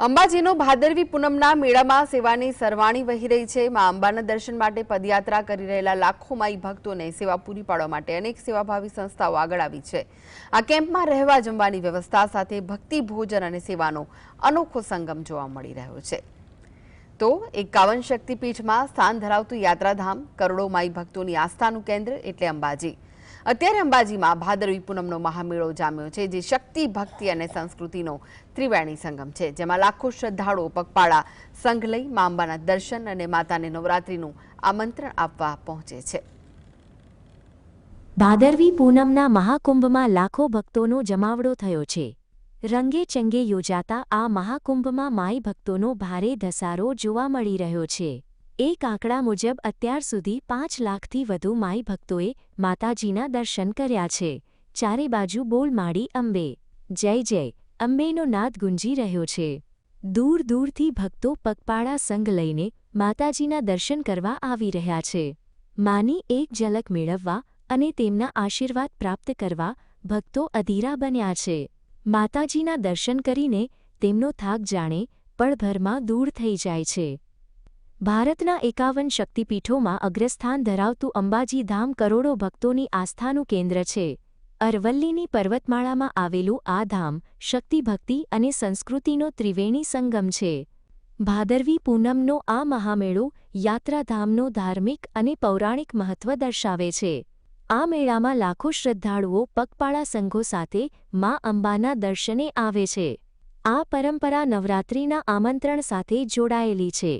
અંબાજીનો ભાદરવી પૂનમના મેળામાં સેવાની સરવાણી વહી રહી છે. મા અંબાના દર્શન માટે પદયાત્રા કરી રહેલા લાખો માઈ ભક્તોને સેવા પૂરી પાડવા માટે અનેક સેવાભાવી સંસ્થાઓ આગળ આવી છે. આ કેમ્પમાં રહેવા જમવાની વ્યવસ્થા સાથે ભક્તિ, ભોજન અને સેવાનો અનોખો સંગમ જોવા મળી રહ્યો છે. તો એકાવન શક્તિપીઠમાં સ્થાન ધરાવતું યાત્રાધામ કરોડો માઈ ભક્તોની આસ્થાનું કેન્દ્ર એટલે અંબાજી. અત્યારે અંબાજીમાં ભાદરવી પૂનમનો મહામેળો જામ્યો છે, જે શક્તિ, ભક્તિ અને સંસ્કૃતિનો ત્રિવેણી સંગમ છે, જેમાં લાખો શ્રદ્ધાળુઓ પગપાળા સંઘ લઈ મા અંબાના દર્શન અને માતાને નવરાત્રીનું આમંત્રણ આપવા પહોંચે છે. ભાદરવી પૂનમના મહાકુંભમાં લાખો ભક્તોનો જમાવડો થયો છે. રંગે ચંગે યોજાતા આ મહાકુંભમાં માઈ ભક્તોનો ભારે ધસારો જોવા મળી રહ્યો છે. એક આંકડા મુજબ અત્યાર સુધી પાંચ લાખથી વધુ માઈ ભક્તોએ માતાજીના દર્શન કર્યા છે. ચારે બાજુ બોલ માડી અંબે. જય જય. અંબેનો નાદ ગુંજી રહ્યો છે. દૂર દૂરથી ભક્તો પગપાળા સંઘ લઈને માતાજીના દર્શન કરવા આવી રહ્યા છે. માની એક ઝલક મેળવવા અને તેમના આશીર્વાદ પ્રાપ્ત કરવા ભક્તો અધીરા બન્યા છે. માતાજીના દર્શન કરીને તેમનો થાક જાણે પળભરમાં દૂર થઈ જાય છે. ભારતના એકાવન શક્તિપીઠોમાં અગ્રસ્થાન ધરાવતું અંબાજી ધામ કરોડો ભક્તોની આસ્થાનું કેન્દ્ર છે. અરવલ્લીની પર્વતમાળામાં આવેલું આ ધામ શક્તિભક્તિ અને સંસ્કૃતિનો ત્રિવેણી સંગમ છે. ભાદરવી પૂનમનો આ મહામેળો યાત્રાધામનો ધાર્મિક અને પૌરાણિક મહત્વ દર્શાવે છે. આ મેળામાં લાખો શ્રદ્ધાળુઓ પગપાળા સંઘો સાથે મા અંબાના દર્શને આવે છે. આ પરંપરા નવરાત્રિના આમંત્રણ સાથે જોડાયેલી છે.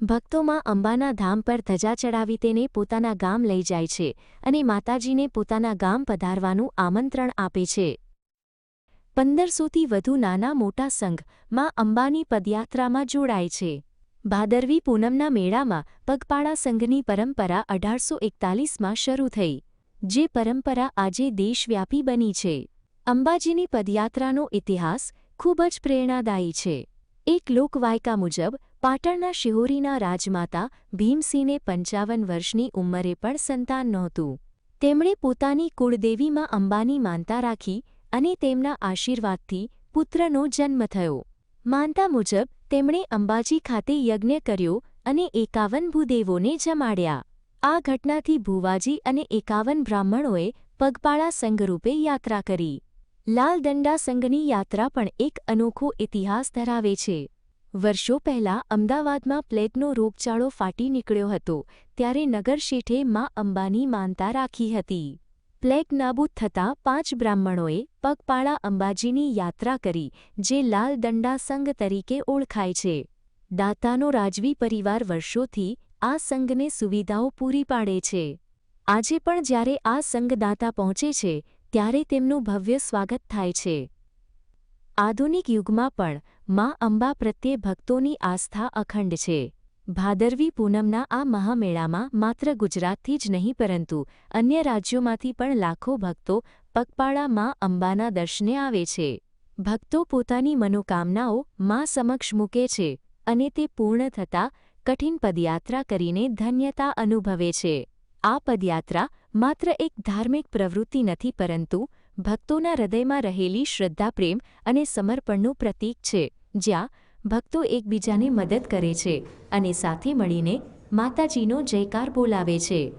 ભક્તોમાં અંબાના ધામ પર ધજા ચડાવી તેને પોતાના ગામ લઈ જાય છે અને માતાજીને પોતાના ગામ પધારવાનું આમંત્રણ આપે છે. પંદરસોથી વધુ નાના મોટા સંઘમાં અંબાની પદયાત્રામાં જોડાય છે. ભાદરવી પૂનમના મેળામાં પગપાળા સંઘની પરંપરા અઢારસો એકતાલીસમાં શરૂ થઈ, જે પરંપરા આજે દેશવ્યાપી બની છે. અંબાજીની પદયાત્રાનો ઇતિહાસ ખૂબ જ પ્રેરણાદાયી છે. એક લોકવાયકા મુજબ પાટણના શિહોરીના રાજમાતા ભીમસિંહને પંચાવન વર્ષની ઉંમરે પણ સંતાન નહોતું. તેમણે પોતાની કુળદેવીમાં અંબાની માનતા રાખી અને તેમના આશીર્વાદથી પુત્રનો જન્મ થયો. માનતા મુજબ, તેમણે અંબાજી ખાતે યજ્ઞ કર્યો અને એકાવન ભૂદેવોને જમાડ્યા. આ ઘટનાથી ભુવાજી અને એકાવન બ્રાહ્મણોએ પગપાળા સંઘરૂપે યાત્રા કરી. લાલદંડા સંઘની યાત્રા પણ એક અનોખો ઇતિહાસ ધરાવે છે. વર્ષો પહેલાં અમદાવાદમાં પ્લેગનો રોગચાળો ફાટી નીકળ્યો હતો, ત્યારે નગરશેઠે મા અંબાની માનતા રાખી હતી. પ્લેગ નાબૂદ થતાં પાંચ બ્રાહ્મણોએ પગપાળા અંબાજીની યાત્રા કરી, જે લાલદંડા સંઘ તરીકે ઓળખાય છે. દાતાનો રાજવી પરિવાર વર્ષોથી આ સંઘને સુવિધાઓ પૂરી પાડે છે. આજે પણ જ્યારે આ સંઘદાતા પહોંચે છે, ત્યારે તેમનું ભવ્ય સ્વાગત થાય છે. આધુનિક યુગમાં પણ મા અંબા પ્રત્યે ભક્તોની આસ્થા અખંડ છે. ભાદરવી પૂનમના આ મહામેળામાં માત્ર ગુજરાતથી જ નહીં, પરંતુ અન્ય રાજ્યોમાંથી પણ લાખો ભક્તો પગપાળા મા અંબાના દર્શને આવે છે. ભક્તો પોતાની મનોકામનાઓ મા સમક્ષ મૂકે છે અને તે પૂર્ણ થતાં કઠિન પદયાત્રા કરીને ધન્યતા અનુભવે છે. આ પદયાત્રા માત્ર એક ધાર્મિક પ્રવૃત્તિ નથી, પરંતુ ભક્તોના હૃદયમાં રહેલી શ્રદ્ધા પ્રેમ અને સમર્પણનું પ્રતીક છે. જ્યાં ભક્તો એકબીજાને મદદ કરે છે અને સાથે મળીને માતાજીનો જયકાર બોલાવે છે.